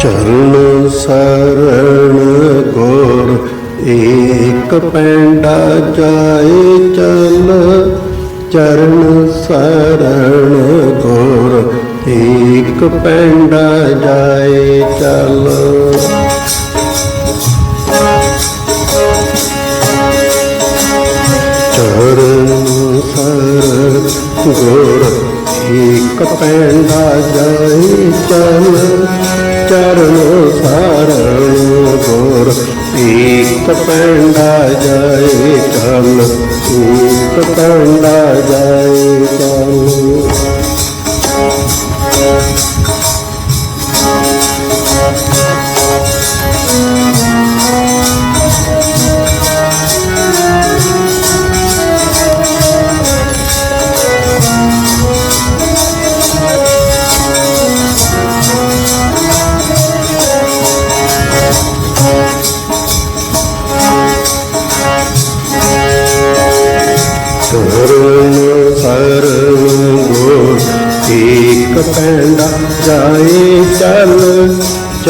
ਚਰਨ ਸਰਣ ਗੁਰ, ਏਕ ਪੈਂਡਾ ਜਾਏ ਚਲ। ਚਰਨ ਸਰਣ ਗੁਰ, ਏਕ ਪੈਂਡਾ ਜਾਏ ਚਲ। ਚਰਨ ਸਰ ਗੁਰ ਇੱਕ ਪੈਂਡਾ ਜਾਏ ਚਲ ਚਰਨ ਸਰਣ ਗੁਰ ਏਕ ਪੈਂਡਾ ਜਾਏ ਚਲ ਏਕ ਪੈਂਡਾ ਜਾਏ ਚਰਨ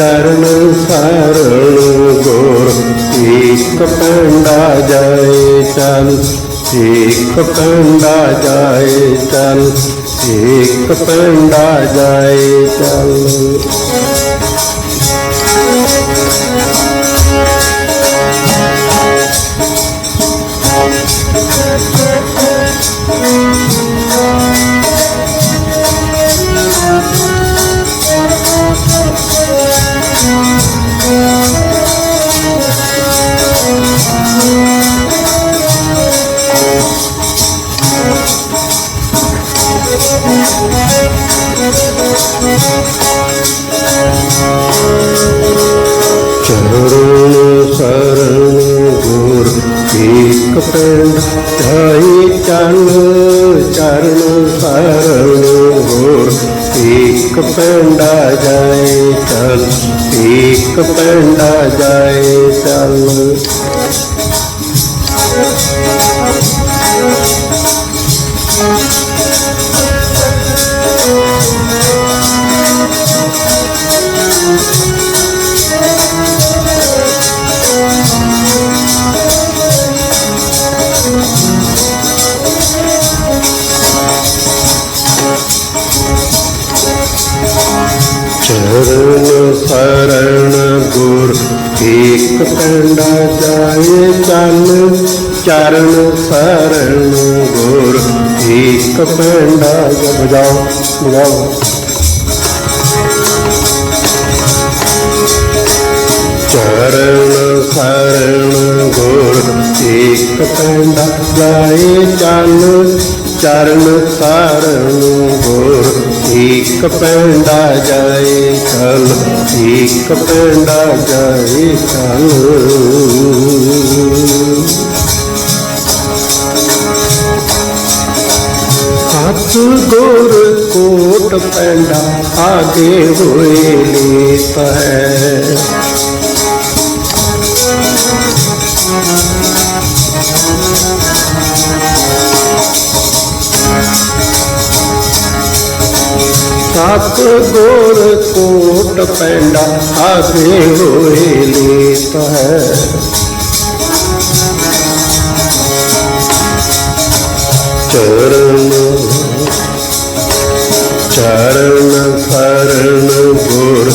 ਚਰਨ ਸਰਣ ਗੁਰ, ਏਕ ਪੈਂਡਾ ਜਾਏ ਚਲ ਇੱਕ ਪੈਂਡਾ ਜਾਏ ਚਲ ਇੱਕ ਪੈਂਡਾ ਜਾਏ ਚਲ। ਏਕ ਪੈਂਡ ਜਾਏ ਚਲ ਚਰਨ ਸਰਣ ਗੁਰ ਏਕ ਪੈਂਡਾ ਜਾਏ ਚਲ ਏਕ ਪੈਂਡਾ ਜਾਏ ਚਲ ਚਰਨ ਸਰਣ ਗੁਰ, ਏਕ ਪੈਂਡਾ ਜਾਏ ਚਲ ਚਰਨ ਸਰਣ ਗੁਰ, ਏਕ ਪੈਂਡਾ ਜਾ ਬਜਾਓ ਬਜਾਓ ਚਰਨ ਸਰਣ ਗੁਰ, ਏਕ ਪੈਂਡਾ ਜਾਏ ਚਲ ਚਰਨ ਸਰਣ ਗੁਰ ਏਕ ਪੈਂਡਾ ਜਾਏ ਚਲ ਏਕ ਪੈਂਡਾ ਜਾਏ ਚਲ। ਹੱਥ ਗੁਰ ਕੋਟ ਪੈਂਡਾ, ਆਗੇ ਹੋਏ ਲੀਤ ਹੈ। ਸਤ ਗੁਰ ਕੋਟ ਪੈਂਡਾ ਆਗੇ ਹੋਏ ਲੀਤ ਹੈ। ਚਰਨ ਚਰਨ ਸਰਣ ਗੁਰ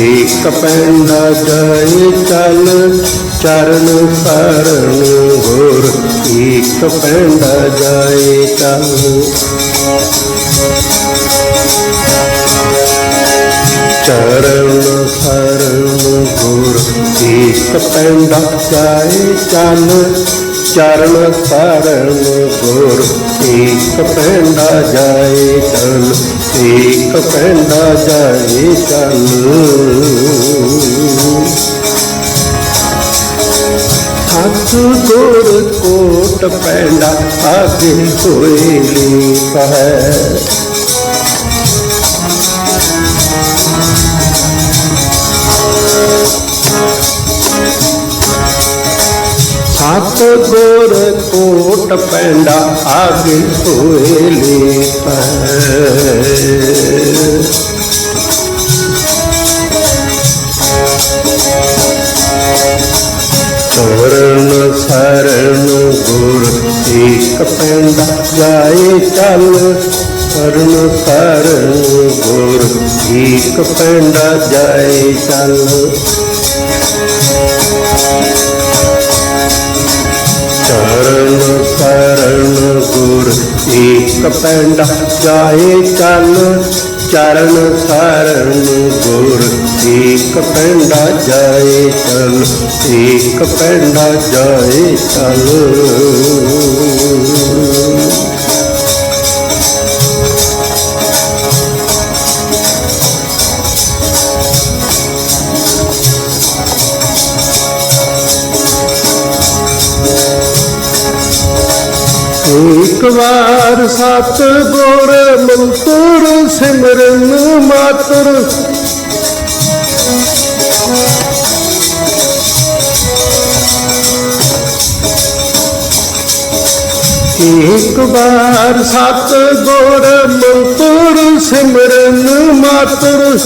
ਏਕ ਪੈਂਡਾ ਜਾਏ ਚਲ, ਚਰਨ ਫਰਨ ਗੁਰ ਏਕ ਪੈਂਡਾ ਜਾਏ ਚਲ। ਚਰਨ ਸਰਣ ਗੁਰ ਏਕ ਪੈਂਡਾ ਜਾਏ ਚਲ ਚਰਨ ਸਰਣ ਗੁਰ ਏਕ ਪੈਂਡਾ ਜਾਏ ਚਲ ਏਕ ਪੈਂਡਾ ਜਾਏ ਚਲ ਹੱਥ ਗੁਰ ਕੋਟ ਪੈਂਡਾ ਆਗੇ ਹੋਏ ਲੀਪ ਹੈ। ਗੋਰ ਕੋਟ ਪੈਂਦਾ ਆਗ ਹੋਏ ਲੇ ਪਰ ਸਵਰਨ ਸਰਣ ਗੁਰ ਏਕ ਪੈਂਦਾ, ਜਾਏ ਚੱਲ ਸਵਰਨ ਸਰਣ ਗੁਰ ਏਕ ਪੈਂਦਾ, ਜਾਏ ਚੱਲ ਚਰਨ ਸਰਨ ਗੁਰ ਏਕ ਪੈਂਡਾ ਜਾਏ ਚਲ ਚਰਨ ਸਰਨ ਗੁਰ ਏਕ ਪੈਂਡਾ ਜਾਏ ਚਲ ਏਕ ਪੈਂਡਾ ਜਾਏ ਚਲ ਇੱਕ ਵਾਰ ਸਤ ਗੁਰ ਮੰਤਰ ਸਿਮਰਨ ਮਾਤਰ। ਇੱਕ ਵਾਰ ਸਤ ਗੁਰ ਮੰਤਰ ਸਿਮਰਨ ਮਾਤਰ।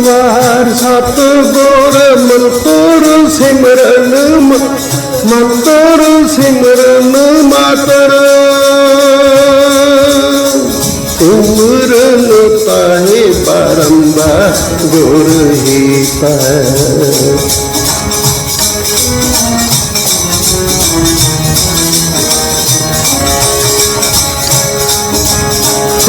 ਵਾਰ ਸਤ ਗੁਰ ਮੰਤਰ ਸਿਮਰਨ ਮ- ਸਿਮਰਨ ਮਾਤਰ। ਸਿਮਰਨ ਤਾਹੇ ਬਾਰੰਬਾਰ ਗੁਰ ਹੀ ਪੈ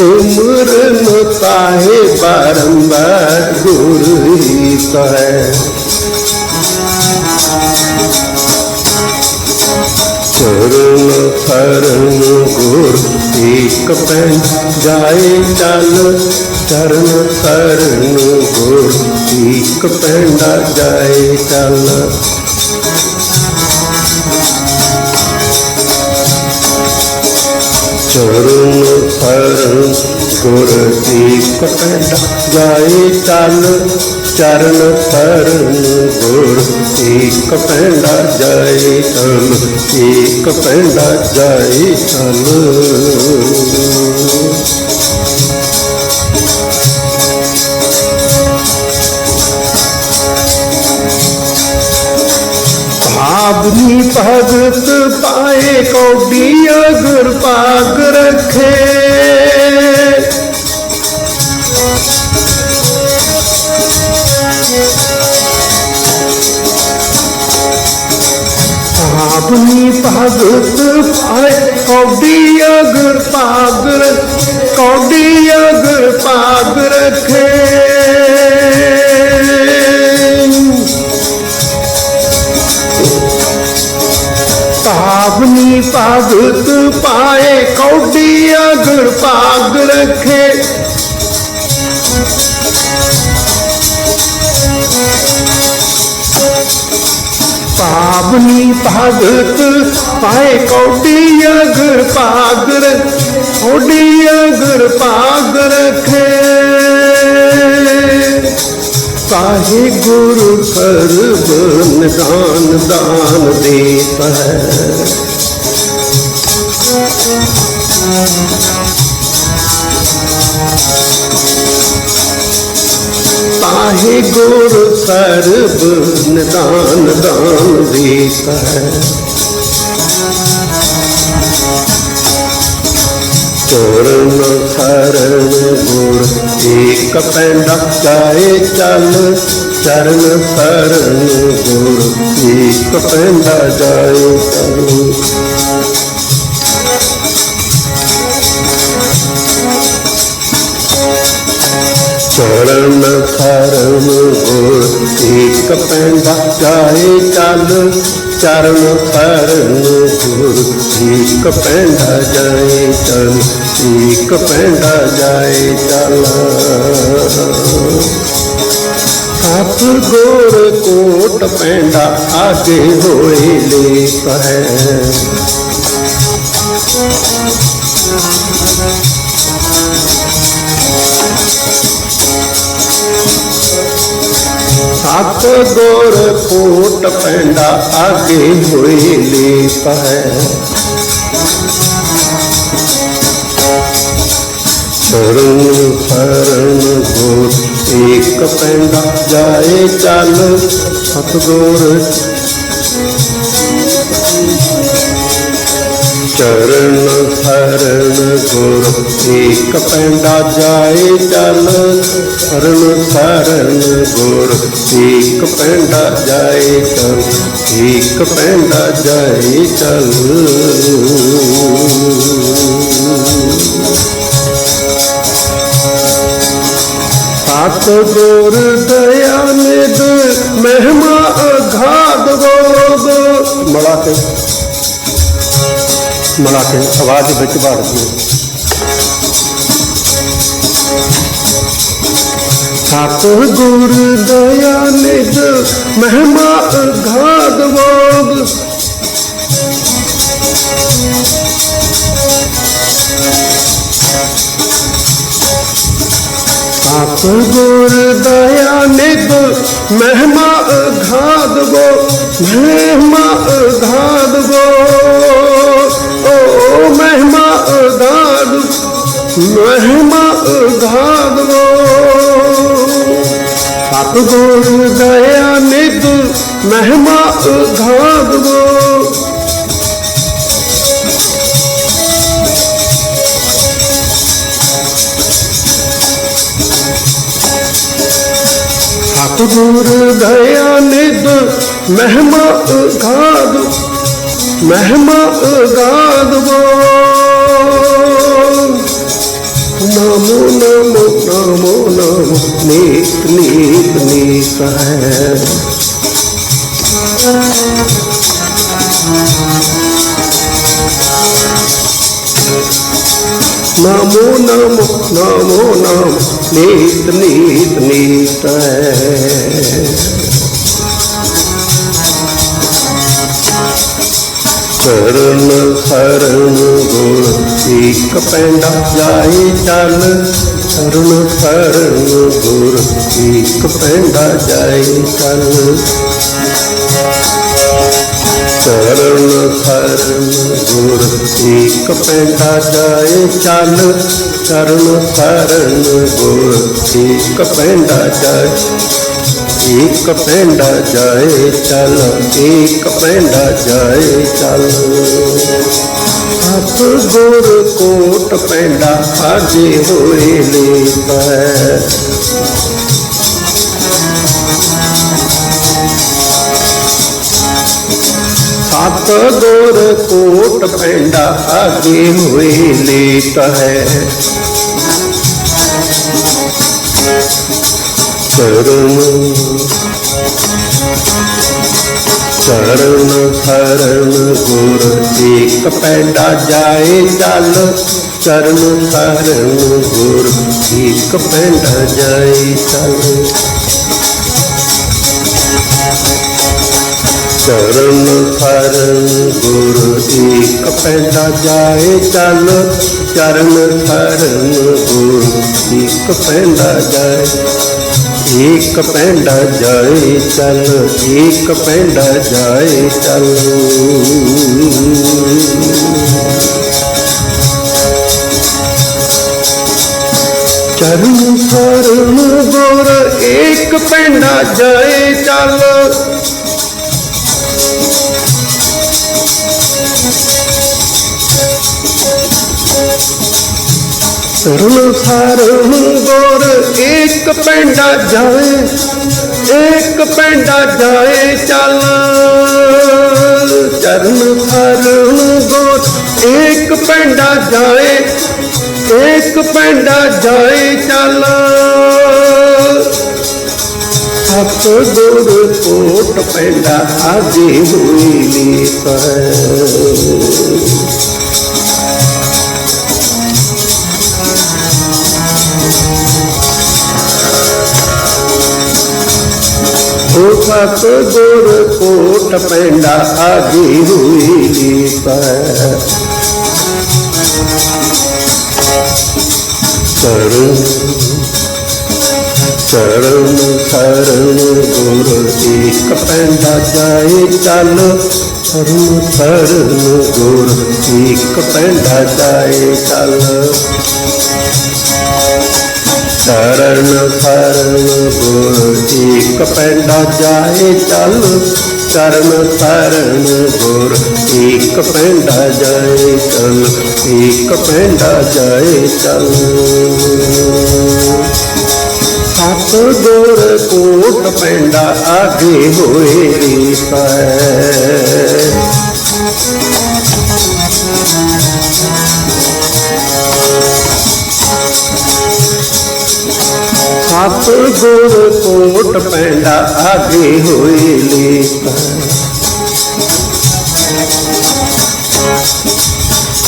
ਸਿਮਰਨ ਤਾਹੇ ਬਾਰੰਬਾਰ ਗੁਰ ਹੀ ਕਹੈ ਚਰਨ ਫਰਨ ਗੁਰ ਏਕ ਪੈ ਜਾਏ ਚਲ ਚਰਨ ਫਰਨ ਗੁਰ ਏਕ ਪੈਂਡਾ ਜਾਏ ਚਲ ਚਰਨ ਫਰਨ ਗੁਰ ਪੈਂਡਾ ਜਾਏ ਚੱਲ ਚਰਨ ਫਰਨ ਗੁਰ ਏਕ ਪੈਂਡਾ ਜਾਏ ਚੱਲ ਏਕ ਪੈਂਡਾ ਜਾਏ ਚੱਲ। ਭਾਵਨੀ ਭਗਤ ਪਾਏ ਕੌਡੀ ਗੁਰ ਪਾਗ ਰਖੇ। ਭਾਵਨੀ ਭਗਤ ਪਾਏ ਕੌਡੀ ਭਗਤ ਪਾਏ ਕੌਡੀਆ ਗੁਰ ਭਾਗ ਰਖੇ। ਪਾਵਨੀ ਭਗਤ ਪਾਏ ਕੌਡੀਆ ਗੁਰ ਭਾਗ ਰਖੇ। ਕੌਡੀਆ ਗੁਰ ਭਾਗ ਰਖੇ। ਕਾਹੇ ਗੁਰੂ ਸਰਬ ਨਿਦਾਨ ਦਾਨ ਦੇਤ ਹੈ ਕਾਹੇ ਸਰਬ ਨਿਦਾਨ ਦਾਨ ਦੇਤ ਹੈ। ਚਰਨ ਸਰਨ ਗੁਰ ਏਕ ਪੈਂਡਾ ਜਾਏ ਚੱਲ, ਚਰਨ ਕਰਨ ਗੁਰ ਏਕ ਪੈਂਡਾ ਜਾਏ ਚੱਲ। ਚਰਨ ਸਰਨ ਗੁਰ ਏਕ ਪੈਂਡਾ ਜਾਏ ਚੱਲ, ਚਰਨ ਸਰਨ ਗੁਰ। ਏਕ ਪੈਂਡਾ ਜਾਏ ਚੱਲ, ਏਕ ਪੈਂਦਾ ਜਾਏ ਚੱਲ। ਸਤ ਗੁਰ ਕੋਟ ਪੈਂਦਾ, ਆਗੇ ਹੋਏ ਲੇਪ ਹੈ। ਸਤ ਗੁਰ ਕੋਟ ਪੈਂਦਾ ਆਗੇ ਹੋਏ ਲੇਖ ਹੈ। ਸਰਨ ਫਰਨ ਗੁਰ ਏਕ ਪੈਂਦਾ ਜਾਏ ਚੱਲ ਸਤ ਗੁਰ ਚਰਨ ਸ਼ਰਨ ਗੁਰ, ਏਕ ਪੈਂਡਾ ਜਾਏ ਚਲ ਸ਼ਰਨ ਸ਼ਰਨ ਗੁਰ, ਏਕ ਪੈਂਡਾ ਜਾਏ ਚਲ ਏਕ ਪੈਂਡਾ ਜਾਏ ਚੱਲ ਸਤ ਗੁਰ ਦਇਆ ਨਿਧ, ਮਹਿਮਾ ਅਗਾਧ ਗੋਗ ਮਲਾ ਕੇ। ਮਲਾ ਕੇ ਆਵਾਜ਼ ਵਿੱਚ ਬਾੜ ਦਿਓ ਸਤ ਗੁਰ ਦਇਆ ਨਿਧ ਮਹਿਮਾ ਅਗਾਧ ਗੋਗ ਸਤ ਗੁਰ ਦਇਆ ਨਿਧ ਮਹਿਮਾ ਅਗਾਧ ਗੋ ਮਹਿਮਾ ਅਗਾਧ ਗੋ ਓ ਮਹਿਮਾ ਅਗਾਧ ਮਹਿਮਾ ਅਗਾਧ ਗੋ ਸਤ ਗੁਰ ਦਇਆ ਨਿਧ ਮਹਿਮਾ ਅਗਾਧ ਗੋ ਸਤਿਗੁਰ ਦਇਆ ਨਿਧ ਮਹਿਮਾ ਅਗਾਧ ਮਹਿਮਾ ਅਗਾਧ ਨਾਮੋ ਨਮੋ ਨਾਮੋ, ਨਮੋ ਨਮੋ ਨੀਤ ਨੀਤ ਨੀਤ ਹੈ। ਨਾਮੋ, ਨਮੋ ਨਾਮੋ, ਨਮੋ ਨੀਤ ਨੀਤ ਨੀਤ ਹੈ। ਚਰਨ ਸ਼ਰਨ ਗੁਰ ਇੱਕ ਪੈਂਡਾ ਜਾਏ ਚੱਲ ਚਰਨ ਸ਼ਰਨ ਗੁਰ ਇੱਕ ਪੈਂਡਾ ਜਾਏ ਚੱਲ ਚਰਨ ਸ਼ਰਨ ਗੁਰ ਇੱਕ ਪੈਂਡਾ ਜਾਏ ਚੱਲ ਚਰਨ ਸ਼ਰਨ ਗੁਰ ਏਕ ਪੈਂਡਾ ਜਾਏ ਇੱਕ ਪੈਂਡਾ ਜਾਏ ਚਲ, ਇੱਕ ਪੈਂਡਾ ਜਾਏ ਚੱਲ। ਸਤ ਗੁਰ ਕੋਟ ਪੈਂਡਾ ਆਜੇ ਹੋਏ ਲੇ ਪੈ ਸਤ ਗੁਰ ਕੋਟ ਪੈਂਡਾ ਆਗੇ ਹੋਏ ਲੇਤ ਹੈ ਚਰਨ ਚਰਨ ਸ਼ਰਨ ਗੁਰ ਏਕ ਪੈਂਡਾ ਜਾਏ ਚੱਲ। ਚਰਨ ਸ਼ਰਨ ਗੁਰ ਏਕ ਪੈਂਡਾ ਜਾਏ ਚੱਲ। ਚਰਨ ਸ਼ਰਨ ਗੁਰ ਇੱਕ ਪੈਂਡਾ ਜਾਏ ਚੱਲ। ਚਰਨ ਸ਼ਰਨ ਗੁਰ ਇੱਕ ਪੈਂਡਾ ਜਾਏ। ਏਕ ਪੈਂਡਾ ਜਾਏ ਚੱਲ ਏਕ ਪਿੰਡ ਜਾਏ ਚੱਲ। ਚਰਨ ਸ਼ਰਨ ਗੁਰ, ਇੱਕ ਪਿੰਡ ਜਾਏ ਚੱਲ। ਚਰਨ ਸ਼ਰਨ ਗੋਰ, ਇੱਕ ਪੈਂਡਾ ਜਾਏ, ਇੱਕ ਪੈਂਡਾ ਜਾਏ ਚੱਲ। ਚਰਨ ਸ਼ਰਨ ਗੋਰ, ਇੱਕ ਪੈਂਡਾ ਜਾਏ, ਇੱਕ ਪੈਂਡਾ ਜਾਏ ਚੱਲ। ਸਤ ਗੁਰ ਕੋਟ ਪੈਂਡਾ ਆਗੇ ਹੋਈ ਨੀਤ ਹੈ ਹੋ ਗੁਰ ਕੋਟ ਪੈਂਡਾ ਆਗੀ ਹੋਈ ਪੈ ਚਰਨ ਚਰਨ ਸ਼ਰਨ ਗੁਰ ਏਕ ਪੈਂਦਾ, ਜਾਏ ਚੱਲ ਚਰਨ ਸ਼ਰਨ ਗੁਰ ਏਕ ਪੈਂਦਾ, ਜਾਏ ਚੱਲ। ਚਰਨ ਸਰਨ ਗੁਰ ਇੱਕ ਪੈਂਡਾ ਜਾਏ ਚੱਲ ਚਰਨ ਸਰਨ ਗੁਰ ਇੱਕ ਪੈਂਡਾ ਜਾਏ ਚੱਲ, ਇੱਕ ਪੈਂਡਾ ਜਾਏ ਚੱਲ। ਸਤ ਗੁਰ ਕੋਟ ਪੈਂਡਾ ਆਗੇ ਹੋਏ ਰੀਤਾ ਆਪ ਗੁਰ ਕੋਟ ਪੈਂਡਾ ਆਗੇ ਹੋਏ ਲੀਤਾ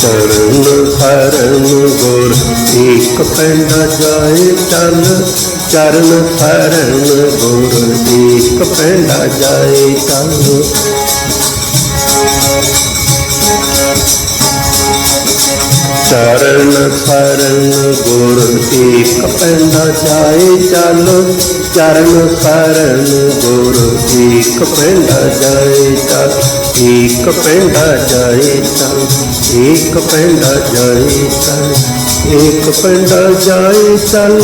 ਚਰਨ ਸਰਨ ਗੁਰ ਇੱਕ ਪੈਂਦਾ ਜਾਏ ਚੱਲ ਚਰਨ ਸਰਨ ਗੁਰ ਇੱਕ ਪੈਂਦਾ ਜਾਏ ਚੱਲ ਚਰਨ ਸਰਨ ਗੁਰ ਇੱਕ ਪੈਂਡਾ ਜਾਏ ਚੱਲ ਚਰਨ ਸਰਨ ਗੁਰ ਇੱਕ ਪੈਂਡਾ ਜਾਏ ਚੱਲ ਇੱਕ ਪੈਂਡਾ ਜਾਏ ਚੱਲ ਏਕ ਪੈਂਡਾ ਜਾਏ ਚੱਲ ਏਕ ਪੈਂਡਾ ਜਾਏ ਚੱਲ।